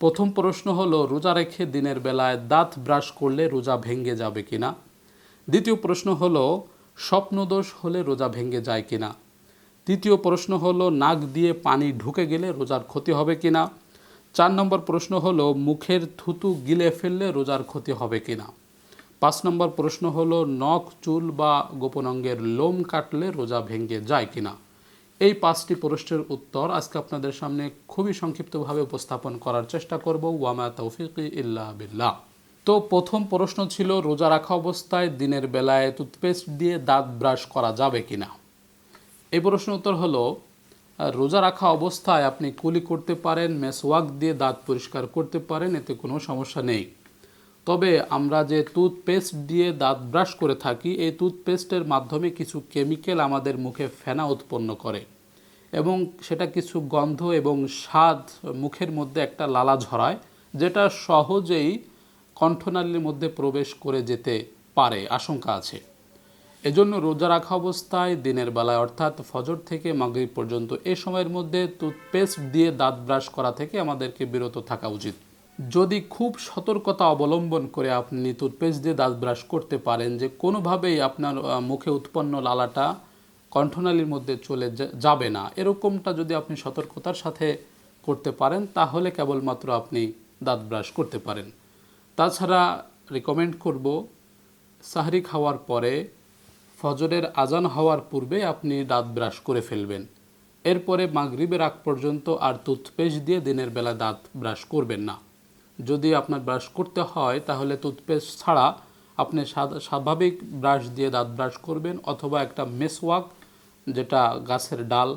প্রথম প্রশ্ন হলো, রোজা রেখে দিনের বেলায় দাঁত ব্রাশ করলে রোজা ভেঙে যাবে কিনা? দ্বিতীয় প্রশ্ন হলো, স্বপ্নদোষ হলে রোজা ভেঙে যায় কিনা? তৃতীয় প্রশ্ন হলো, নাক দিয়ে পানি ঢুকে গেলে রোজার ক্ষতি হবে কিনা? চার নম্বর প্রশ্ন হলো, মুখের থুতু গিলে ফেললে রোজার ক্ষতি হবে কিনা? পাঁচ নম্বর প্রশ্ন হলো, নখ, চুল বা গোপন অঙ্গের লোম কাটলে রোজা ভেঙে যায় কিনা? এই পাঁচটি প্রশ্নের উত্তর আজকে আপনাদের সামনে খুবই সংক্ষিপ্তভাবে উপস্থাপন করার চেষ্টা করব। ওয়ামা তৌফিক ইল্লা বিল্লাহ। তো প্রথম প্রশ্ন ছিল, রোজা রাখা অবস্থায় দিনের বেলায় টুথপেস্ট দিয়ে দাঁত ব্রাশ করা যাবে কিনা? এই প্রশ্ন উত্তর হলো, রোজা রাখা অবস্থায় আপনি কুলি করতে পারেন, মেসওয়াক দিয়ে দাঁত পরিষ্কার করতে পারেন, এতে কোনো সমস্যা নেই। তবে আমরা যে টুথপেস্ট দিয়ে দাঁত ব্রাশ করে থাকি, এই টুথপেস্টের মাধ্যমে কিছু কেমিক্যাল আমাদের মুখে ফেনা উৎপন্ন করে এবং সেটা কিছু গন্ধ এবং স্বাদ মুখের মধ্যে একটা লালা ঝরায়, যেটা সহজেই কণ্ঠনালীর মধ্যে প্রবেশ করে যেতে পারে, আশঙ্কা আছে। এজন্য রোজা রাখা অবস্থায়, দিনের বেলায় অর্থাৎ ফজর থেকে মাগরিব পর্যন্ত, এ সময়ের মধ্যে টুথপেস্ট দিয়ে দাঁত ব্রাশ করা থেকে আমাদেরকে বিরত থাকা উচিত। যদি খুব সতর্কতা অবলম্বন করে আপনি টুথপেস্ট দিয়ে দাঁত ব্রাশ করতে পারেন যে কোনোভাবেই আপনার মুখে উৎপন্ন লালাটা কণ্ঠনালীর মধ্যে চলে যাবে না। এরকমটা যদি আপনি সতর্কতার সাথে করতে পারেন, তাহলে কেবলমাত্র আপনি দাঁত ব্রাশ করতে পারেন। তাছাড়া রেকমেন্ড করব, সাহরি খাওয়ার পরে ফজরের আজান হওয়ার পূর্বে আপনি দাঁত ব্রাশ করে ফেলবেন। এরপরে মাগরিবের আগ পর্যন্ত আর টুথপেস্ট দিয়ে দিনের বেলা দাঁত ব্রাশ করবেন না। যদি আপনার ব্রাশ করতে হয়, তাহলে টুথপেস্ট ছাড়া আপনি স্বাভাবিক ব্রাশ দিয়ে দাঁত ব্রাশ করবেন অথবা একটা মেসওয়াক যেটা গাছের ডাল,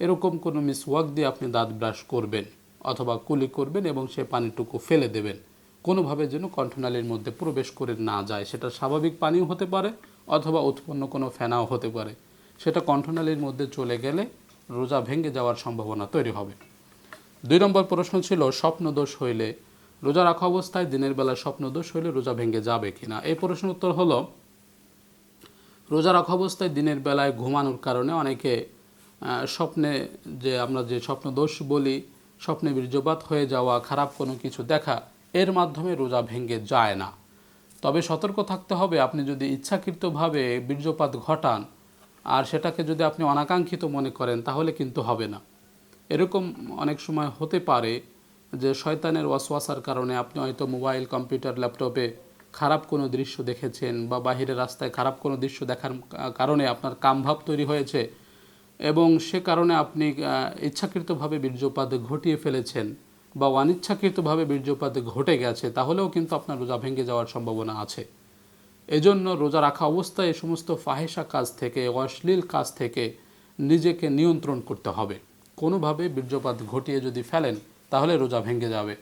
এরকম কোনো মিসওয়াক দিয়ে আপনি দাঁত ব্রাশ করবেন অথবা কুলি করবেন এবং সে পানিটুকু ফেলে দেবেন। কোনোভাবে যেন কণ্ঠনালীর মধ্যে প্রবেশ করে না যায়। সেটা স্বাভাবিক পানিও হতে পারে অথবা উৎপন্ন কোনো ফেনাও হতে পারে। সেটা কণ্ঠনালীর মধ্যে চলে গেলে রোজা ভেঙে যাওয়ার সম্ভাবনা তৈরি হবে। দুই নম্বর প্রশ্ন ছিল, স্বপ্নদোষ হইলে রোজা রাখা অবস্থায় দিনের বেলা স্বপ্নদোষ হইলে রোজা ভেঙে যাবে কিনা? এই প্রশ্নের উত্তর হলো, রোজা রাখা অবস্থায় দিনের বেলায় ঘুমানোর কারণে অনেকে স্বপ্নে যে আমরা যে স্বপ্নদোষ বলি, স্বপ্নে বীর্যপাত হয়ে যাওয়া, খারাপ কোনো কিছু দেখা, এর মাধ্যমে রোজা ভেঙে যায় না। তবে সতর্ক থাকতে হবে, আপনি যদি ইচ্ছাকৃতভাবে বীর্যপাত ঘটান আর সেটাকে যদি আপনি অনাকাঙ্ক্ষিত মনে করেন, তাহলে কিন্তু হবে না। এরকম অনেক সময় হতে পারে যে শয়তানের ওয়াসওয়াসার কারণে আপনি হয়তো মোবাইল, কম্পিউটার, ল্যাপটপে খারাপ কোনো দৃশ্য দেখেছেন বা বাহিরের রাস্তায় খারাপ কোনো দৃশ্য দেখার কারণে আপনার কামভাব তৈরি হয়েছে এবং সে কারণে আপনি ইচ্ছাকৃতভাবে বীর্যপাত ঘটিয়ে ফেলেছেন বা অনিচ্ছাকৃতভাবে বীর্যপাত ঘটে গেছে, তাহলেও কিন্তু আপনার রোজা ভেঙে যাওয়ার সম্ভাবনা আছে। এজন্য রোজা রাখা অবস্থায় এ সমস্ত ফাহেসা কাজ থেকে, অশ্লীল কাজ থেকে নিজেকে নিয়ন্ত্রণ করতে হবে। কোনোভাবে বীর্যপাত ঘটিয়ে যদি ফেলেন তাহলে রোজা ভেঙে যাবে।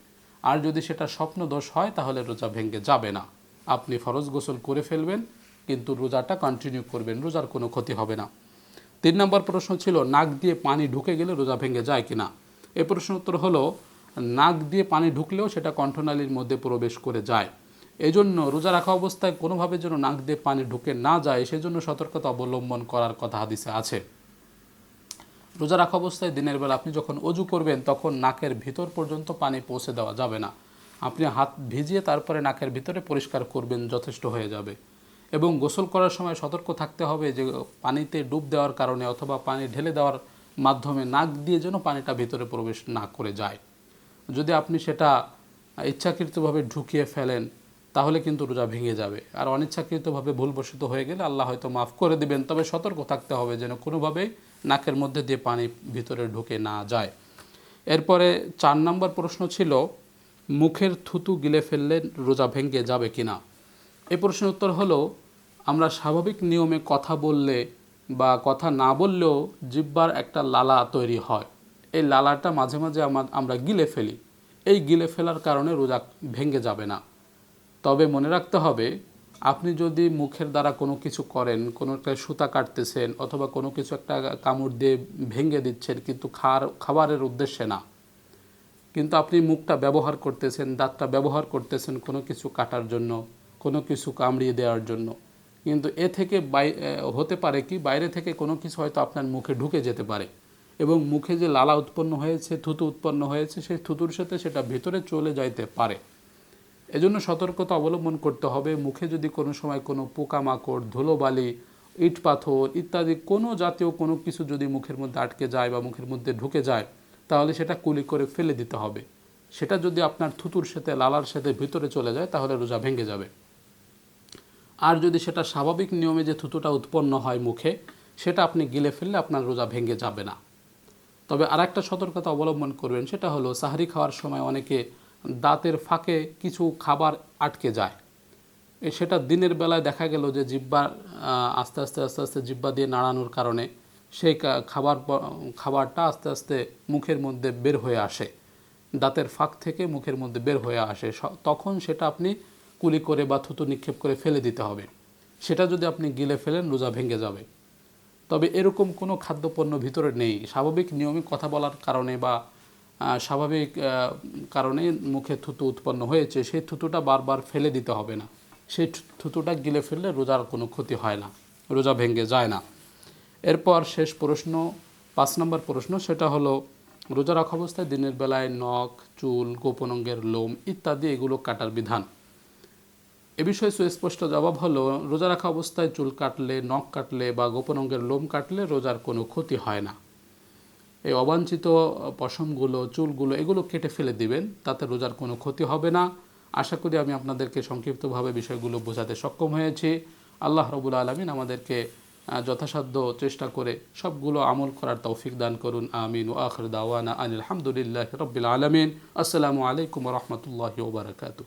আর যদি সেটা স্বপ্ন দোষ হয়, তাহলে রোজা ভেঙে যাবে না। আপনি ফরজ গোসল করে ফেলবেন, কিন্তু রোজাটা কন্টিনিউ করবেন, রোজার কোনো ক্ষতি হবে না। তিন নম্বর প্রশ্ন ছিল, নাক দিয়ে পানি ঢুকে গেলে রোজা ভেঙে যায় কি না এ প্রশ্ন উত্তর হলো, নাক দিয়ে পানি ঢুকলেও সেটা কণ্ঠনালীর মধ্যে প্রবেশ করে যায়। এজন্য রোজা রাখা অবস্থায় কোনোভাবে যেন নাক দিয়ে পানি ঢুকে না যায়, সেজন্য সতর্কতা অবলম্বন করার কথা হাদিসে আছে। রোজা রাখা অবস্থায় দিনের বেলা আপনি যখন অজু করবেন, তখন নাকের ভিতর পর্যন্ত পানি পৌঁছে দেওয়া যাবে না। আপনি হাত ভিজিয়ে তারপরে নাকের ভিতরে পরিষ্কার করবেন, যথেষ্ট হয়ে যাবে। এবং গোসল করার সময় সতর্ক থাকতে হবে যে, পানিতে ডুব দেওয়ার কারণে অথবা পানি ঢেলে দেওয়ার মাধ্যমে নাক দিয়ে যেন পানিটা ভিতরে প্রবেশ না করে যায়। যদি আপনি সেটা ইচ্ছাকৃতভাবে ঢুকিয়ে ফেলেন, তাহলে কিন্তু রোজা ভেঙে যাবে। আর অনিচ্ছাকৃতভাবে ভুলবশত হয়ে গেলে আল্লাহ হয়তো মাফ করে দিবেন। তবে সতর্ক থাকতে হবে যেন কোনোভাবেই নাকের মধ্যে দিয়ে পানি ভিতরে ঢুকে না যায়। এরপরে চার নম্বর প্রশ্ন ছিল, মুখের থুতু গিলে ফেললে রোজা ভেঙে যাবে কিনা? এ প্রশ্নের উত্তর হলো, আমরা স্বাভাবিক নিয়মে কথা বললে বা কথা না বললেও জিব্বার একটা লালা তৈরি হয়। এই লালাটা মাঝে মাঝে আমা- আমরা গিলে ফেলি। এই গিলে ফেলার কারণে রোজা ভেঙে যাবে না। তবে মনে রাখতে হবে আপনি যদি মুখের দ্বারা কোনো কিছু করেন, কোনো একটা সুতা কাটতেছেন অথবা কোনো কিছু একটা কামড় দিয়ে ভেঙে দিচ্ছেন, কিন্তু খার, খাবারের উদ্দেশ্যে না, কিন্তু আপনি মুখটা ব্যবহার করতেছেন, দাঁতটা ব্যবহার করতেছেন কোনো কিছু কাটার জন্য, কোনো কিছু কামড়িয়ে দেওয়ার জন্য, কিন্তু এ থেকে বাই হতে পারে কি, বাইরে থেকে কোনো কিছু হয়তো আপনার মুখে ঢুকে যেতে পারে এবং মুখে যে লালা উৎপন্ন হয়েছে, থুতু উৎপন্ন হয়েছে, সেই থুতুর সাথে সেটা ভেতরে চলে যাইতে পারে। এজন্য সতর্কতা অবলম্বন করতে হবে। মুখে যদি কোনো সময় কোনো পোকামাকড়, ধুলোবালি, ইট পাথর ইত্যাদি কোনো জাতীয় কোনো কিছু যদি মুখের মধ্যে আটকে যায় বা মুখের মধ্যে ঢুকে যায়, তাহলে সেটা কুলি করে ফেলে দিতে হবে। সেটা যদি আপনার থুতুর সাথে, লালার সাথে ভিতরে চলে যায়, তাহলে রোজা ভেঙে যাবে। আর যদি সেটা স্বাভাবিক নিয়মে যে থুতুটা উৎপন্ন হয় মুখে, সেটা আপনি গিলে ফেললে আপনার রোজা ভেঙে যাবে না। তবে আর একটা সতর্কতা অবলম্বন করবেন, সেটা হলো সাহারি খাওয়ার সময় অনেকে দাঁতের ফাঁকে কিছু খাবার আটকে যায়। সেটা দিনের বেলায় দেখা গেল যে জিব্বা আস্তে আস্তে আস্তে আস্তে জিব্বা দিয়ে নাড়ানোর কারণে সেই খাবার খাবারটা আস্তে আস্তে মুখের মধ্যে বের হয়ে আসে। দাঁতের ফাঁক থেকে মুখের মধ্যে বের হয়ে আসে। তখন সেটা আপনি কুলি করে বা থুতু নিক্ষেপ করে ফেলে দিতে হবে। সেটা যদি আপনি গিলে ফেলেন, রোজা ভেঙে যাবে। তবে এরকম কোনো খাদ্যপণ্য ভিতরে নেই। স্বাভাবিক নিয়মিত কথা বলার কারণে বা স্বাভাবিক কারণে মুখে থুতু উৎপন্ন হয়েছে, সেই থুতুটা বারবার ফেলে দিতে হবে না। সেই থুতুটা গিলে ফেললে রোজার কোনো ক্ষতি হয় না, রোজা ভেঙে যায় না। এরপর শেষ প্রশ্ন, পাঁচ নম্বর প্রশ্ন, সেটা হলো, রোজা রাখা অবস্থায় দিনের বেলায় নখ, চুল, গোপন অঙ্গের লোম ইত্যাদি এগুলো কাটার বিধান। এ বিষয়ে সুস্পষ্ট জবাব হলো, রোজা রাখা অবস্থায় চুল কাটলে, নখ কাটলে বা গোপন অঙ্গের লোম কাটলে রোজার কোনো ক্ষতি হয় না। এই অবাঞ্ছিত, পশমগুলো, চুলগুলো, এগুলো কেটে ফেলে দিবেন, তাতে রোজার কোনো ক্ষতি হবে না। আশা করি আমি আপনাদেরকে সংক্ষিপ্তভাবে বিষয়গুলো বোঝাতে সক্ষম হয়েছি। আল্লাহ রবুল আলমিন আমাদেরকে যথাসাধ্য চেষ্টা করে সবগুলো আমল করার তৌফিক দান করুন। আমিন। ও আখর দাওয়ানা আনিল আলহামদুলিল্লাহ রবিল আলমিন। আসসালামু আলাইকুম রহমতুল্লাহ ওবরাকাতু